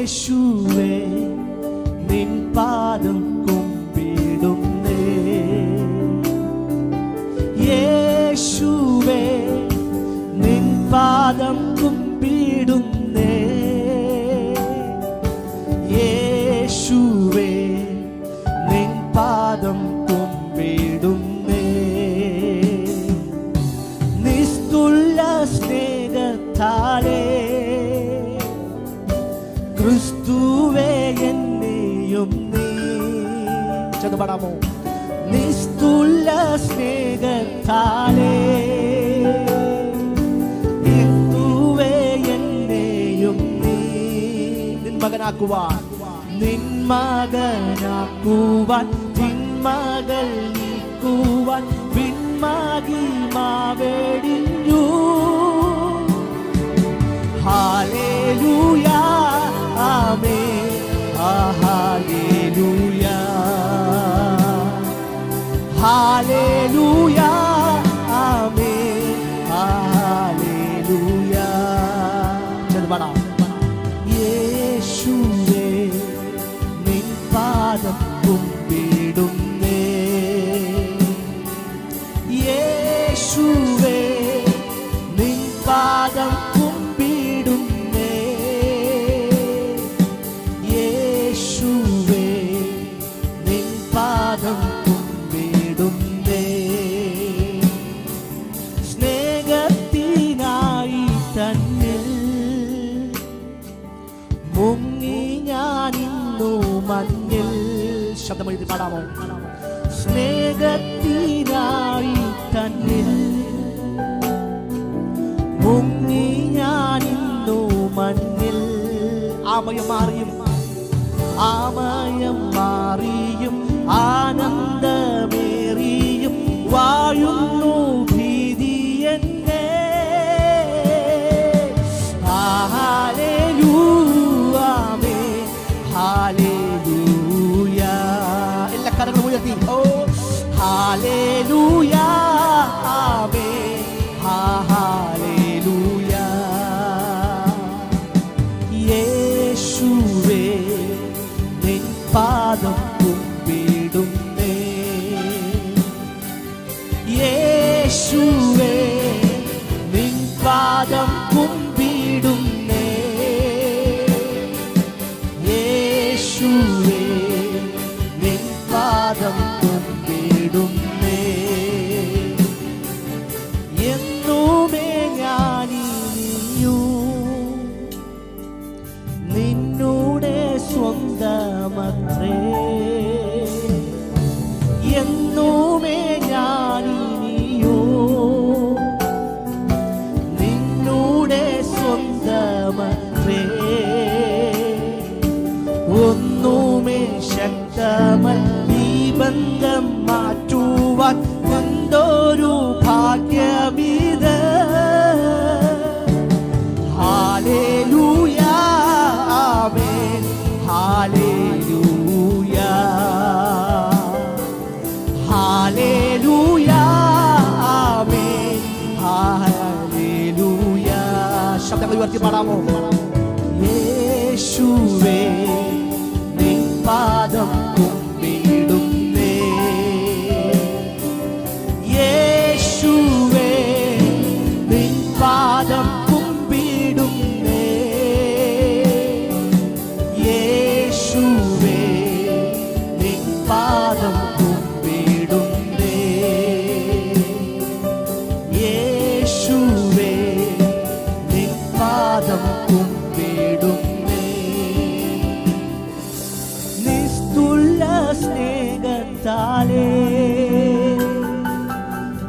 യേശുവേ നിൻ പാദം കുമ്പിടുന്നേ. യേശുവേ നിൻ പാദം ചെന്ന് പാടാമോ നിസ്തുല സ്നേഹത്താലേ നീ. നിൻ മകനാക്കുവാൻ നിൻ മകനാക്കുവാൻ നീക്കുവാൻ പിന്മാകി മാവേടിഞ്ഞു ഹാലേലൂയ ആമേ ആ ഹാലേലൂയ ചെറുപട യേശുവേ നിൻ പാദം കുമ്പിടുന്നേ ശബ്ദം എഴുതി പാടാമോ? സ്നേഹത്തിനായി തന്നെ മുങ്ങി ഞാനിന്നു മണ്ണിൽ. ആമയം മാറിയും. ആമയം യേശുവേ നിൻ പാദം കുമ്പിടുന്നേ. യേശുവേ നിൻ പാദം കുമ്പിടുന്നേ. എന്നുമേ ഞാനിനിയൂ നിന്നൂടെ മാറ്റുവാൻ എന്തൊരു ഭാഗ്യമിത് amen. Hallelujah. Hallelujah amen. Hallelujah. ശബ്ദങ്ങൾ ഉയർത്തി പാടാമോ? യേശുവേ നിൻ സ്നേഹത്താലേ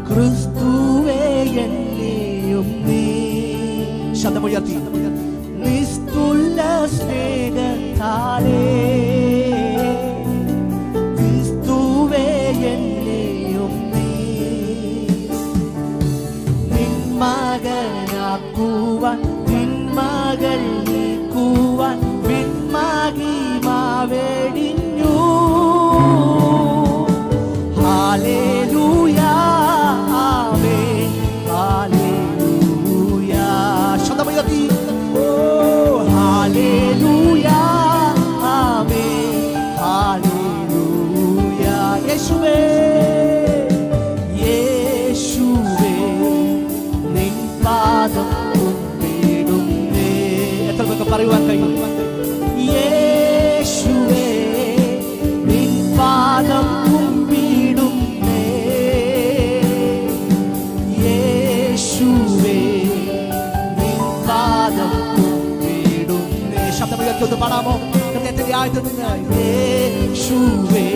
ക്രിസ്തുവേ എന്നെയും നീ ശബ്ദമുയർത്തി സ്നേഹത്താലേ ക്രിസ്തുവേ നീക്കുവാൻ വിന്മാകി മാവേടി Aleluya, amén, aleluya. Shandamay a ti. Oh, aleluya, amén, aleluya. Yeshua, Yeshua, ning padam umbe umbe. Etal ko kapariwan kayo. യേശുവേ പാദം ശബ്ദമുയർത്തി ഒന്ന് പാടാമോ? ഹൃദയത്തിന്റെ ആഴത്തിൽ നിന്ന്. യേശുവേ.